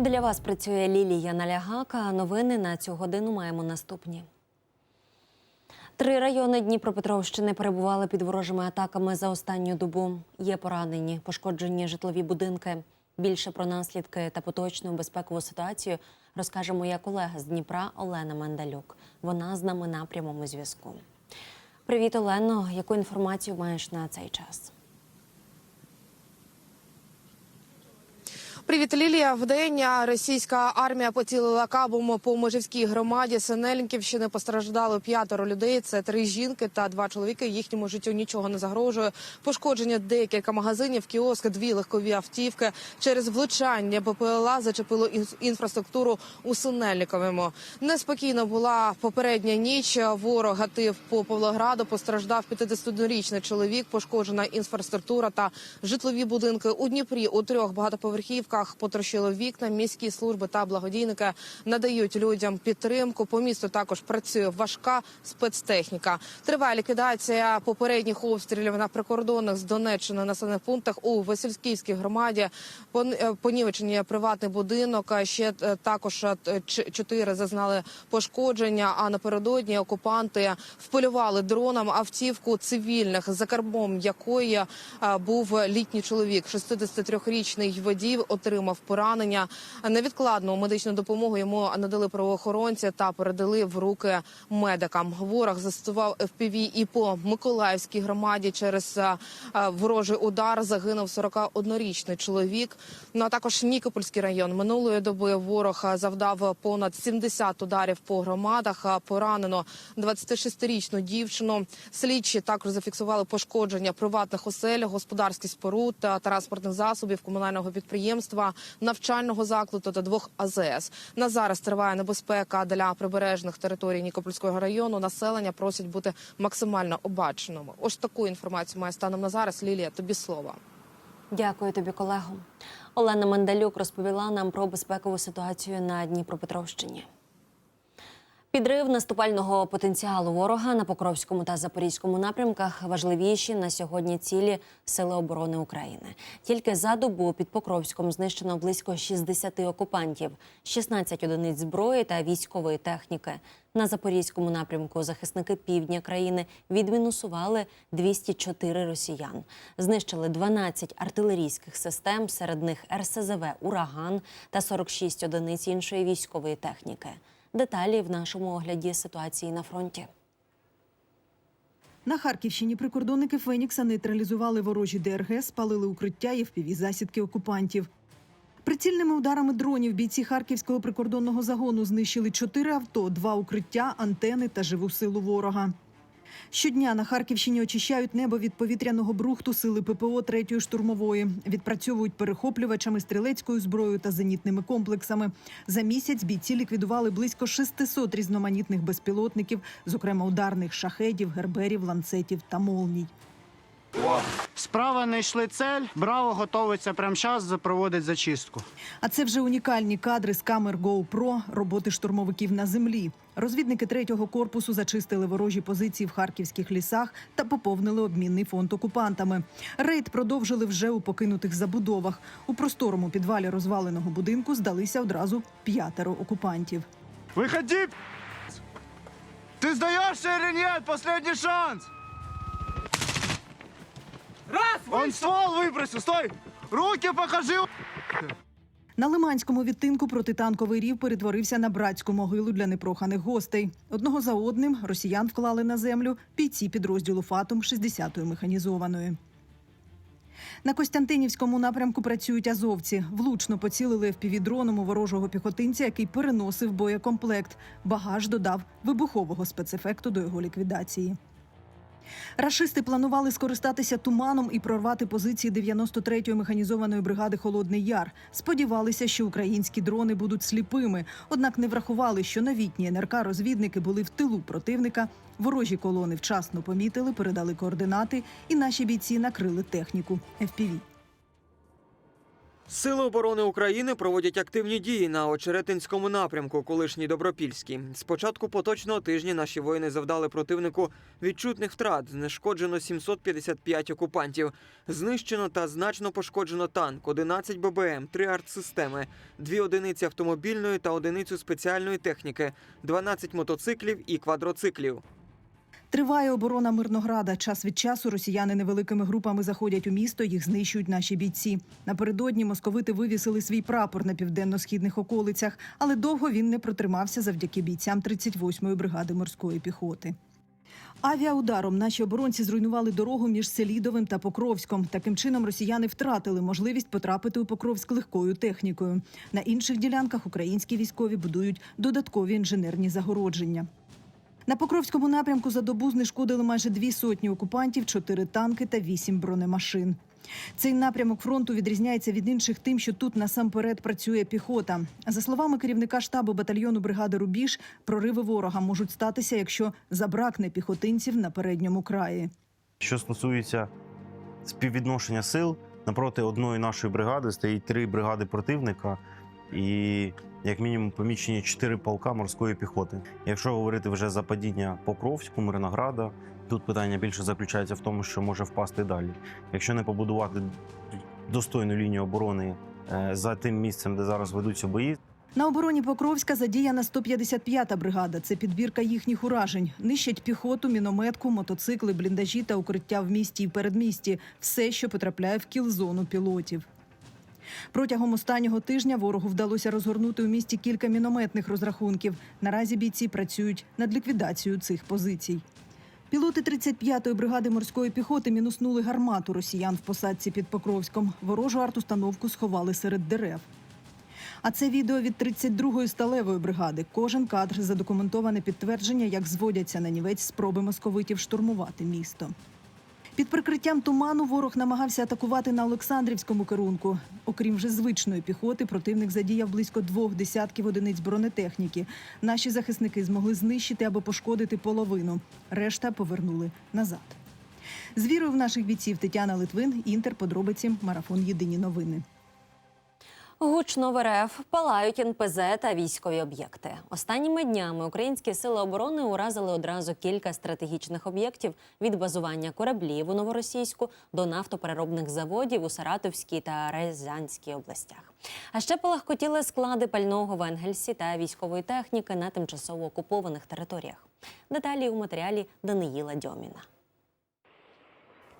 Для вас працює Лілія Налягака. Новини на цю годину маємо наступні. Три райони Дніпропетровщини перебували під ворожими атаками за останню добу. Є поранені, пошкоджені житлові будинки. Більше про наслідки та поточну безпекову ситуацію розкаже моя колега з Дніпра Олена Мендалюк. Вона з нами на прямому зв'язку. Привіт, Олено. Яку інформацію маєш на цей час? Привіт, Лілія. Вдень російська армія поцілила кабом по Межівській громаді Синелінківщини. Постраждало п'ятеро людей. Це три жінки та два чоловіки. Їхньому життю нічого не загрожує. Пошкодження декілька магазинів, кіоск, дві легкові автівки. Через влучання БПЛА зачепило ін- інфраструктуру у Синельниковому. Неспокійно була попередня ніч. Ворог гатив по Павлограду. Постраждав 51-річний чоловік. Пошкоджена інфраструктура та житлові будинки у Дніпрі. У трьох багатоповерхівках потрощило вікна. Міські служби та благодійники надають людям підтримку. По місту також працює важка спецтехніка. Триває ліквідація попередніх обстрілів на прикордонних з Донеччини населених пунктах у Васильківській громаді. Е, Понівечені приватний будинок. Ще е, також е, чотири зазнали пошкодження. А напередодні окупанти вполювали дроном автівку цивільних за кермом якої був літній чоловік. 63-річний водій отримав поранення. Невідкладну медичну допомогу йому надали правоохоронці та передали в руки медикам. Ворог застосував FPV і по Миколаївській громаді через е, е, ворожий удар загинув 41-річний чоловік. Ну а також Нікопольський район минулої доби ворог завдав понад 70 ударів по громадах. Поранено 26-річну дівчину. Слідчі також зафіксували пошкодження приватних осель, господарських споруд транспортних засобів комунального підприємства, навчального закладу та двох АЗС. На зараз триває небезпека для прибережних територій Нікопольського району. Населення просять бути максимально обаченими. Ось таку інформацію має станом на зараз. Лілія, тобі слово. Дякую тобі, колего. Олена Мандалюк розповіла нам про безпекову ситуацію на Дніпропетровщині. Підрив наступального потенціалу ворога на Покровському та Запорізькому напрямках важливіші на сьогодні цілі Сили оборони України. Тільки за добу під Покровськом знищено близько 60 окупантів, 16 одиниць зброї та військової техніки. На Запорізькому напрямку захисники півдня країни відмінусували 204 росіян. Знищили 12 артилерійських систем, серед них РСЗВ Ураган та 46 одиниць іншої військової техніки. Деталі в нашому огляді ситуації на фронті. На Харківщині прикордонники Фенікса нейтралізували ворожі ДРГ, спалили укриття і впіві засідки окупантів. Прицільними ударами дронів бійці харківського прикордонного загону знищили чотири авто, два укриття, антени та живу силу ворога. Щодня на Харківщині очищають небо від повітряного брухту сили ППО третьої штурмової. Відпрацьовують перехоплювачами, стрілецькою зброєю та зенітними комплексами. За місяць бійці ліквідували близько 600 різноманітних безпілотників, зокрема ударних шахедів, герберів, ланцетів та молній. Справа знайшли цель. Браво готовиться прямо зараз проводить зачистку. А це вже унікальні кадри з камер GoPro роботи штурмовиків на землі. Розвідники третього корпусу зачистили ворожі позиції в харківських лісах та поповнили обмінний фонд окупантами. Рейд продовжили вже у покинутих забудовах. У просторому підвалі розваленого будинку здалися одразу п'ятеро окупантів. Виходи! Ти здаєшся или нет? Последний шанс! Раз! Он ствол выбросил! Стой! Руки покажи! На Лиманському відтинку протитанковий рів перетворився на братську могилу для непроханих гостей. Одного за одним росіян вклали на землю бійці підрозділу Фатум 60-ї механізованої. На Костянтинівському напрямку працюють азовці. Влучно поцілили впівдроном у ворожого піхотинця, який переносив боєкомплект. Багаж додав вибухового спецефекту до його ліквідації. Рашисти планували скористатися туманом і прорвати позиції 93-ї механізованої бригади Холодний Яр. Сподівалися, що українські дрони будуть сліпими, однак не врахували, що новітні НРК розвідники були в тилу противника. Ворожі колони вчасно помітили, передали координати, і наші бійці накрили техніку FPV. Сили оборони України проводять активні дії на Очеретинському напрямку, колишній Добропільський. З початку поточного тижня наші воїни завдали противнику відчутних втрат. Знешкоджено 755 окупантів. Знищено та значно пошкоджено танк, 11 ББМ, 3 артсистеми, 2 одиниці автомобільної та одиницю спеціальної техніки, 12 мотоциклів і квадроциклів. Триває оборона Мирнограда. Час від часу росіяни невеликими групами заходять у місто, їх знищують наші бійці. Напередодні московити вивісили свій прапор на південно-східних околицях, але довго він не протримався завдяки бійцям 38-ї бригади морської піхоти. Авіаударом наші оборонці зруйнували дорогу між Селідовим та Покровськом. Таким чином росіяни втратили можливість потрапити у Покровськ легкою технікою. На інших ділянках українські військові будують додаткові інженерні загородження. На Покровському напрямку за добу знешкодили майже дві сотні окупантів, чотири танки та вісім бронемашин. Цей напрямок фронту відрізняється від інших тим, що тут насамперед працює піхота. За словами керівника штабу батальйону бригади Рубіж, прориви ворога можуть статися, якщо забракне піхотинців на передньому краї. Що стосується співвідношення сил, напроти одної нашої бригади стоїть три бригади противника і, як мінімум, поміщені чотири полка морської піхоти. Якщо говорити вже за падіння Покровську, Мирнограда, тут питання більше заключається в тому, що може впасти далі. Якщо не побудувати достойну лінію оборони е, за тим місцем, де зараз ведуться бої, На обороні Покровська задіяна 155-та бригада. Це підбірка їхніх уражень. Нищать піхоту, мінометку, мотоцикли, бліндажі та укриття в місті і передмісті. Все, що потрапляє в кіл-зону пілотів. Протягом останнього тижня ворогу вдалося розгорнути у місті кілька мінометних розрахунків. Наразі бійці працюють над ліквідацією цих позицій. Пілоти 35-ї бригади морської піхоти мінуснули гармату росіян в посадці під Покровськом. Ворожу артустановку сховали серед дерев. А це відео від 32-ї сталевої бригади. Кожен кадр задокументоване підтвердження, як зводяться на нівець спроби московитів штурмувати місто. Під прикриттям туману ворог намагався атакувати на Олександрівському керунку. Окрім вже звичної піхоти, противник задіяв близько двох десятків одиниць бронетехніки. Наші захисники змогли знищити або пошкодити половину. Решта повернули назад. З вірою в наших бійців Тетяна Литвин, Інтер, подробиці, марафон Єдині новини. Гучно в РФ палають НПЗ та військові об'єкти. Останніми днями українські сили оборони уразили одразу кілька стратегічних об'єктів від базування кораблів у новоросійську до нафтопереробних заводів у Саратовській та Рязанській областях. А ще полагкотіли склади пального в Енгельсі та військової техніки на тимчасово окупованих територіях. Деталі у матеріалі Даниїла Дьоміна.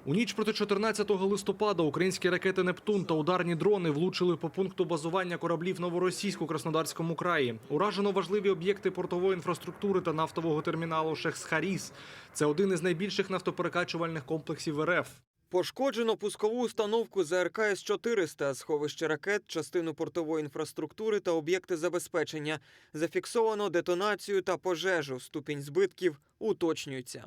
У ніч проти 14 листопада українські ракети Нептун та ударні дрони влучили по пункту базування кораблів Новоросійську Краснодарському краї. Уражено важливі об'єкти портової інфраструктури та нафтового терміналу Шехсхаріс. Це один із найбільших нафтоперекачувальних комплексів РФ. Пошкоджено пускову установку ЗРК С-400, сховище ракет, частину портової інфраструктури та об'єкти забезпечення. Зафіксовано детонацію та пожежу. Ступінь збитків уточнюється.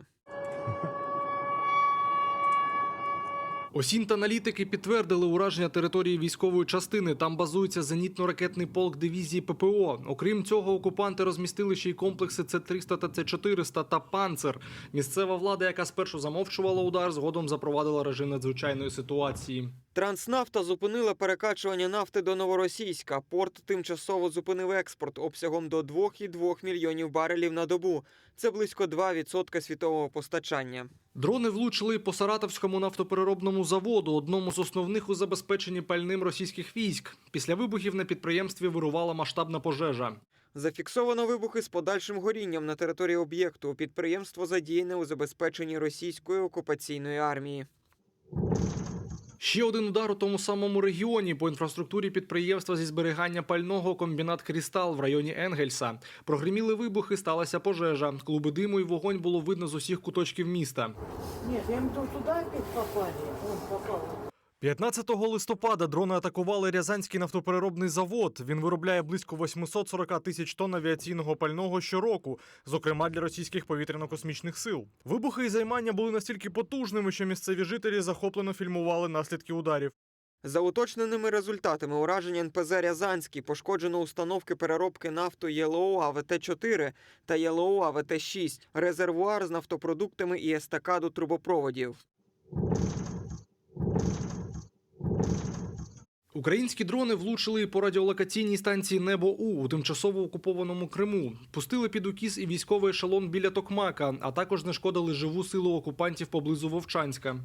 Осінт-аналітики підтвердили ураження території військової частини. Там базується зенітно-ракетний полк дивізії ППО. Окрім цього, окупанти розмістили ще й комплекси С-300 та С-400 та «Панцер». Місцева влада, яка спершу замовчувала удар, згодом запровадила режим надзвичайної ситуації. Транснафта зупинила перекачування нафти до Новоросійська. Порт тимчасово зупинив експорт обсягом до 2,2 мільйонів барелів на добу. Це близько 2% світового постачання. Дрони влучили по Саратовському нафтопереробному заводу, одному з основних у забезпеченні пальним російських військ. Після вибухів на підприємстві вирувала масштабна пожежа. Зафіксовано вибухи з подальшим горінням на території об'єкту. Підприємство задіяне у забезпеченні російської окупаційної армії. Ще один удар у тому самому регіоні по інфраструктурі підприємства зі зберігання пального комбінат Крістал в районі Енгельса. Прогреміли вибухи, сталася пожежа. Клуби диму і вогонь було видно з усіх куточків міста. Ні, я туда опять попали, он попал. 15 листопада дрони атакували Рязанський нафтопереробний завод. Він виробляє близько 840 тисяч тонн авіаційного пального щороку, зокрема для російських повітряно-космічних сил. Вибухи і займання були настільки потужними, що місцеві жителі захоплено фільмували наслідки ударів. За уточненими результатами ураження НПЗ Рязанський пошкоджено установки переробки нафту ЄЛО АВТ-4 та ЄЛО АВТ-6, резервуар з нафтопродуктами і естакаду трубопроводів. Українські дрони влучили по радіолокаційній станції Небо У у тимчасово окупованому Криму. Пустили під укіс і військовий ешелон біля Токмака, а також знешкодили живу силу окупантів поблизу Вовчанська.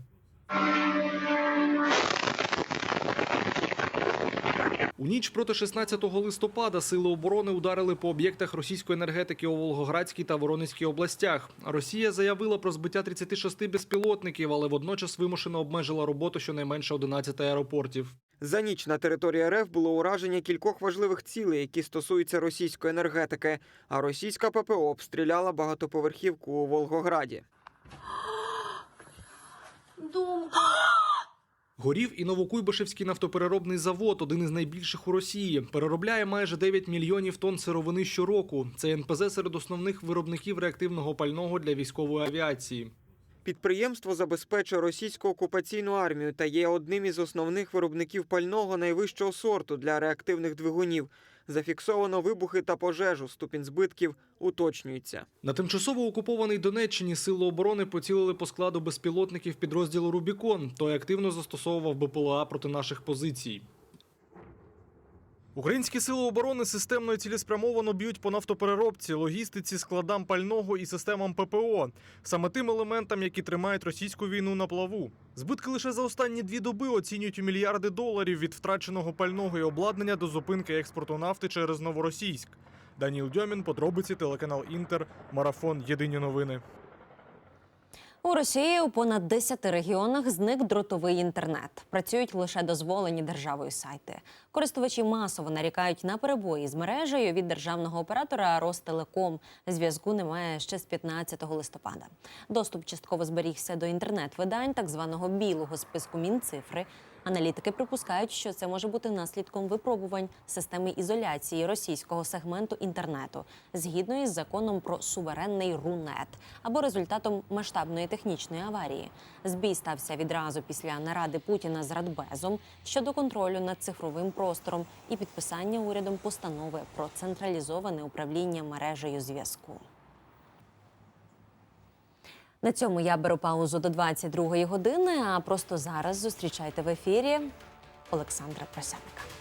У ніч проти 16 листопада сили оборони ударили по об'єктах російської енергетики у Волгоградській та Воронезькій областях. Росія заявила про збиття 36 безпілотників, але водночас вимушено обмежила роботу щонайменше 11 аеропортів. За ніч на території РФ було ураження кількох важливих цілей, які стосуються російської енергетики. А російська ППО обстріляла багатоповерхівку у Волгограді. Горів і Новокуйбишевський нафтопереробний завод, один із найбільших у Росії. Переробляє майже 9 мільйонів тонн сировини щороку. Це НПЗ серед основних виробників реактивного пального для військової авіації. Підприємство забезпечує російську окупаційну армію та є одним із основних виробників пального найвищого сорту для реактивних двигунів. Зафіксовано вибухи та пожежу. Ступінь збитків уточнюється. На тимчасово окупованій Донеччині сили оборони поцілили по складу безпілотників підрозділу Рубікон. Той активно застосовував БПЛА проти наших позицій. Українські сили оборони системно і цілеспрямовано б'ють по нафтопереробці, логістиці, складам пального і системам ППО, саме тим елементам, які тримають російську війну на плаву. Збитки лише за останні дві доби оцінюють у мільярди доларів від втраченого пального і обладнання до зупинки експорту нафти через новоросійськ. Даніл Дьомін, подробиці, телеканал Інтер, марафон. Єдині новини. У Росії у понад 10 регіонах зник дротовий інтернет. Працюють лише дозволені державою сайти. Користувачі масово нарікають на перебої з мережею від державного оператора Ростелеком. Зв'язку немає ще з 15 листопада. Доступ частково зберігся до інтернет-видань так званого білого списку Мінцифри. Аналітики припускають, що це може бути наслідком випробувань системи ізоляції російського сегменту інтернету згідно із законом про суверенний рунет або результатом масштабної технічної аварії. Збій стався відразу після наради Путіна з Радбезом щодо контролю над цифровим простором і підписання урядом постанови про централізоване управління мережею зв'язку. На цьому я беру паузу до 22-ї години. А просто зараз зустрічайте в ефірі Олександра Просяника.